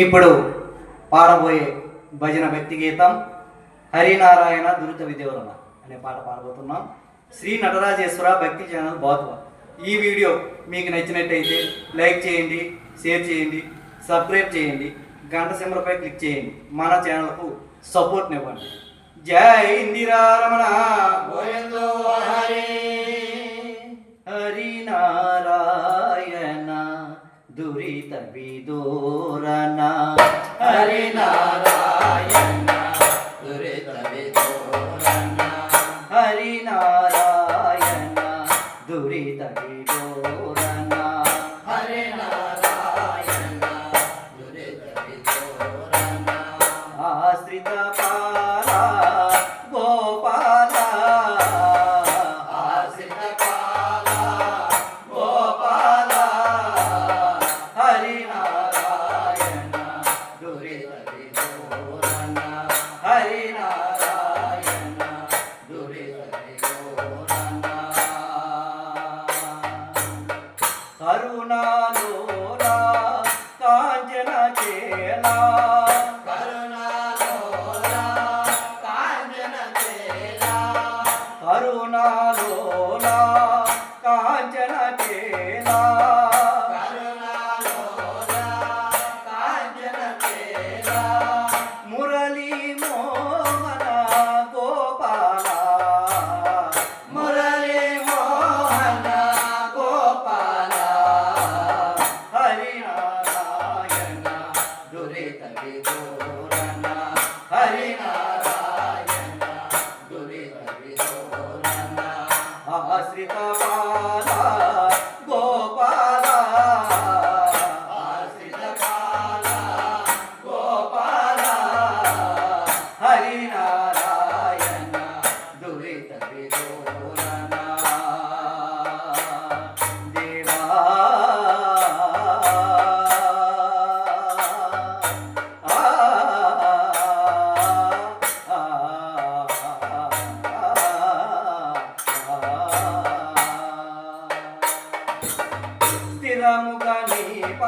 ఇప్పుడు పాడబోయే భజన భక్తి గీతం హరినారాయణ దురిత విదేవరణ అనే పాట పాడబోతున్నాం. శ్రీ నటరాజేశ్వర భక్తి ఛానల్ బాతువ. ఈ వీడియో మీకు నచ్చినట్టయితే లైక్ చేయండి షేర్ చేయండి సబ్స్క్రైబ్ చేయండి గంట సింబలపై క్లిక్ చేయండి. మన ఛానల్కు సపోర్ట్నివ్వండి. జై ఇందిరారమణ. గోవిందో துரிதனி Oh.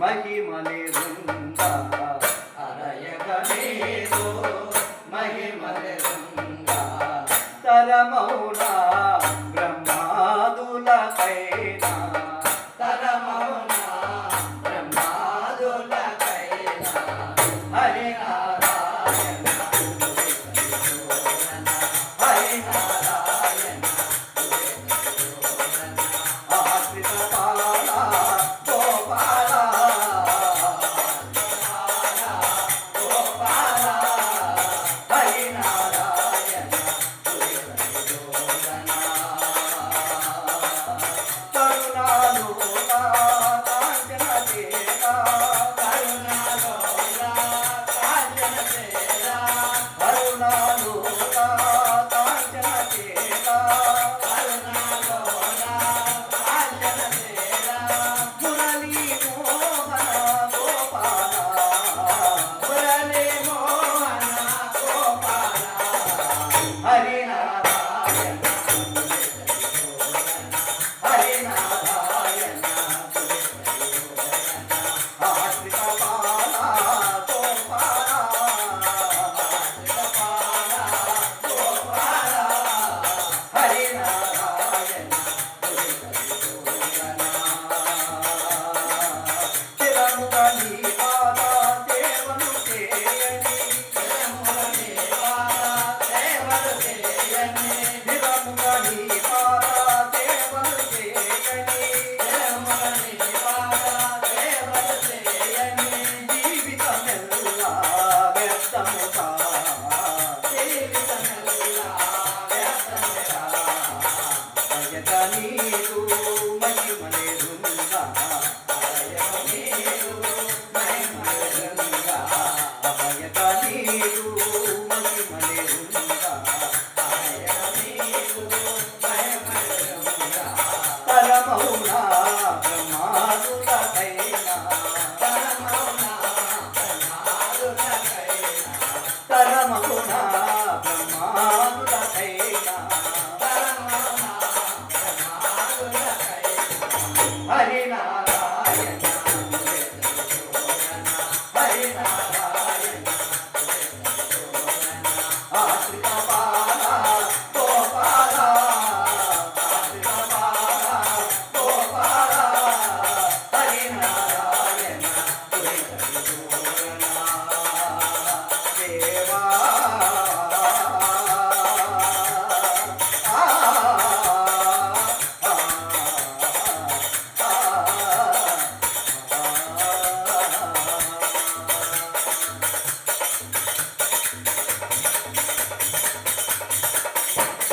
మహిమలే ఉందా అరయగనేదో మహిమలే తరమౌనా